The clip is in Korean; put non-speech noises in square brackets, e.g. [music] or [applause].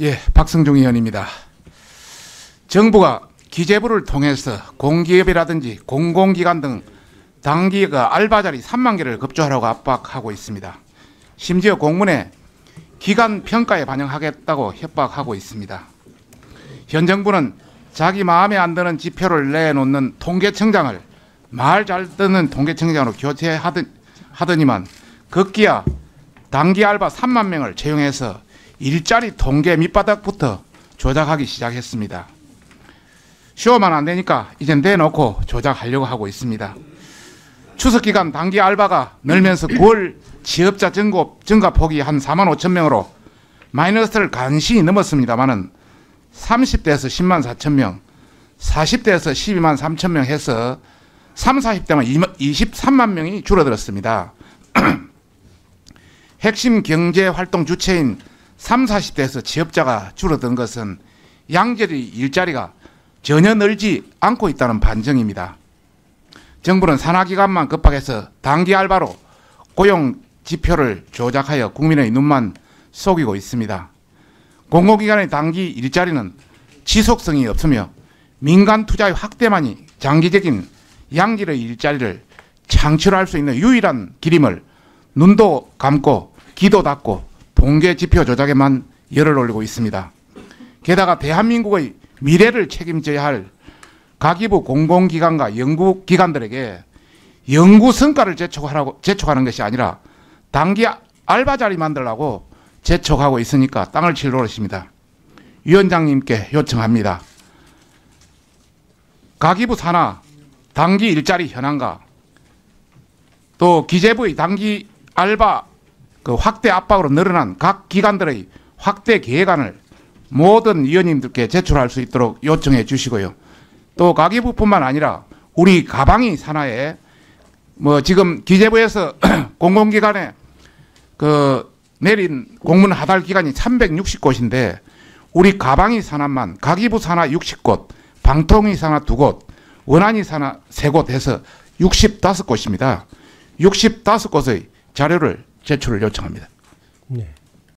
예, 박성중 의원입니다. 정부가 기재부를 통해서 공기업이라든지 공공기관 등 단기가 알바 자리 3만 개를 급조하라고 압박하고 있습니다. 심지어 공문에 기간 평가에 반영하겠다고 협박하고 있습니다. 현 정부는 자기 마음에 안 드는 지표를 내놓는 통계청장을 말 잘 듣는 통계청장으로 교체하더니만 급기야 단기 알바 3만 명을 채용해서 일자리 통계 밑바닥부터 조작하기 시작했습니다. 쉬어만 안 되니까 이제 내놓고 조작하려고 하고 있습니다. 추석 기간 단기 알바가 늘면서 9월 취업자 증가 폭이 한 4만 5천 명으로 마이너스를 간신히 넘었습니다만은 30대에서 10만 4천 명, 40대에서 12만 3천 명 해서 3, 40대만 23만 명이 줄어들었습니다. [clears throat] 핵심 경제 활동 주체인 3, 40대에서 취업자가 줄어든 것은 양질의 일자리가 전혀 늘지 않고 있다는 반증입니다. 정부는 산하기관만 급박해서 단기 알바로 고용 지표를 조작하여 국민의 눈만 속이고 있습니다. 공공기관의 단기 일자리는 지속성이 없으며 민간 투자의 확대만이 장기적인 양질의 일자리를 창출할 수 있는 유일한 길임을 눈도 감고 귀도 닫고 통계 지표 조작에만 열을 올리고 있습니다. 게다가 대한민국의 미래를 책임져야 할 가기부 공공기관과 연구기관들에게 연구 성과를 재촉하라고 재촉하는 것이 아니라 단기 알바 자리 만들라고 재촉하고 있으니까 땅을 칠 노릇입니다. 위원장님께 요청합니다. 가기부 산하 단기 일자리 현황과 또 기재부의 단기 알바 그 확대 압박으로 늘어난 각 기관들의 확대 계획안을 모든 위원님들께 제출할 수 있도록 요청해 주시고요. 또 가계부뿐만 아니라 우리 가방이 산하에 뭐 지금 기재부에서 [clears throat] 공공기관에 그 내린 공문 하달 기간이 360곳인데 우리 가방이 산하만 가기부 산하 60곳, 방통위 산하 2곳, 원안이 산하 3곳 해서 65곳입니다. 65곳의 자료를 제출을 요청합니다. 네.